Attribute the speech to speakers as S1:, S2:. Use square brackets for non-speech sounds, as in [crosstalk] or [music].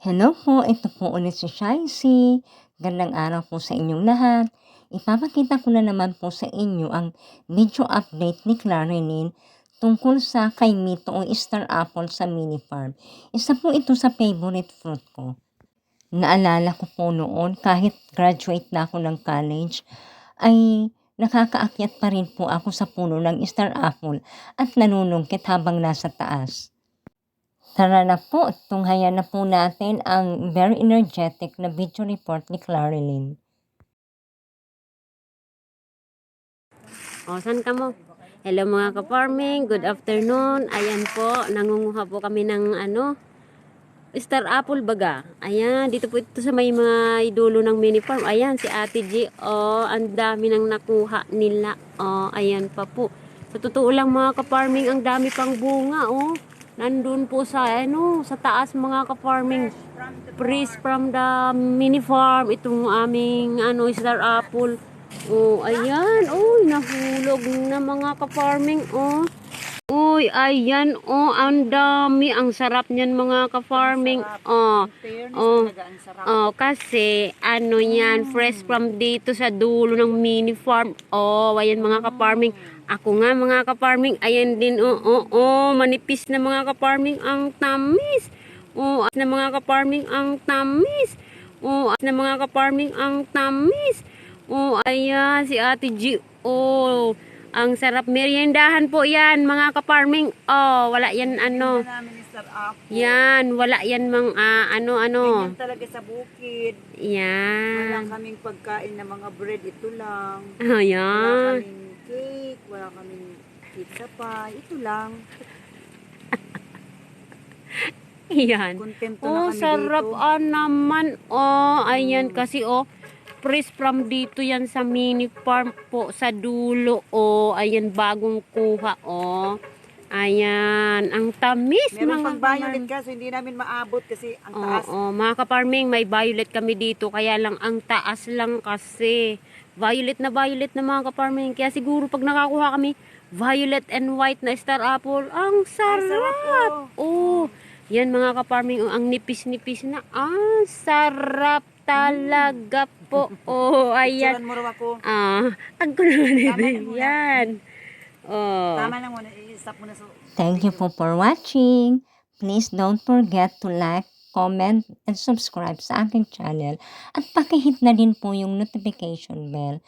S1: Hello po, ito po ulit si Shicey. Gandang araw po sa inyong lahat. Ipapakita ko na naman po sa inyo ang video update ni Clarilyn tungkol sa kay Mito o Star Apple sa mini farm. Isa po ito sa favorite fruit ko. Naalala ko po noon kahit graduate na ako ng college ay nakakaakyat pa rin po ako sa puno ng Star Apple at nanunungkit habang nasa taas. Tara na po, tunghayan na po natin ang very energetic na video report ni Clarilyn.
S2: O, saan ka mo? Hello mga ka-farming, good afternoon. Ayan po, nangunguha po kami ng ano, Star Apple baga. Ayan, dito po ito sa may mga idulo ng mini farm. Ayan, si Ate G. O, ang dami nang nakuha nila. O, ayan pa po. Sa totoo lang mga ka-farming, ang dami pang bunga. O, nandun po sa, ano, sa taas mga ka-farming. Fresh from the mini farm. Itong aming, ano, Star Apple. Oh, ayan. Uy, nahulog na mga ka-farming. Oh. Uy, ayan. Oh, ang dami. Ang sarap niyan mga ka-farming. Oh. Oh. Oh, kasi ano yan, fresh from dito sa dulo ng mini farm. Oh, ayan mga ka-farming. Ako nga mga ka-farming, ayan din. Oh, oh, oh, manipis na mga ka-farming ang tamis. Oh, as na mga ka-farming ang tamis. Oh, as na mga ka-farming ang tamis. Oh, ayan, si Ate G. Oh, ang sarap meriendahan po yan, mga ka-farming. Oh, wala yan ano. Yan, wala yan mang ah, ano ano.
S3: Ganyan talaga sa bukid. Wala
S2: Yan.
S3: kaming pagkain na mga bread, ito lang. Wala
S2: Ayan.
S3: kaming cake, wala kaming pizza pa, ito lang. [laughs]
S2: Yan.
S3: Kontento na
S2: Oh,
S3: kami
S2: sarap
S3: dito.
S2: ah naman. Oh, ayan kasi oh, fresh from dito yan sa mini farm po sa dulo. Oh, ayan bagong kuha oh. Ayan, ang tamis
S3: Meron
S2: mga
S3: pang violet kaso hindi namin maabot kasi ang
S2: Oo,
S3: taas.
S2: oo. mga ka-farming, may violet kami dito. Kaya lang, ang taas lang kasi. Violet na violet na mga ka-farming. Kaya siguro pag nakakuha kami, violet and white na star apple, ang sarap.
S3: sarap.
S2: Oo. Yan mga ka-farming, oh, ang nipis-nipis na. Ah, sarap talaga po. [laughs] Oh, ayan.
S3: Picturean mo raw ako.
S2: Ah, ang ko naman
S3: Tama
S2: ito.
S3: muna.
S2: Yan. Oh.
S3: Tama lang muna, i-stop mo na so.
S1: Thank you po for watching. Please don't forget to like, comment, and subscribe sa aking channel at pakihit na din po yung notification bell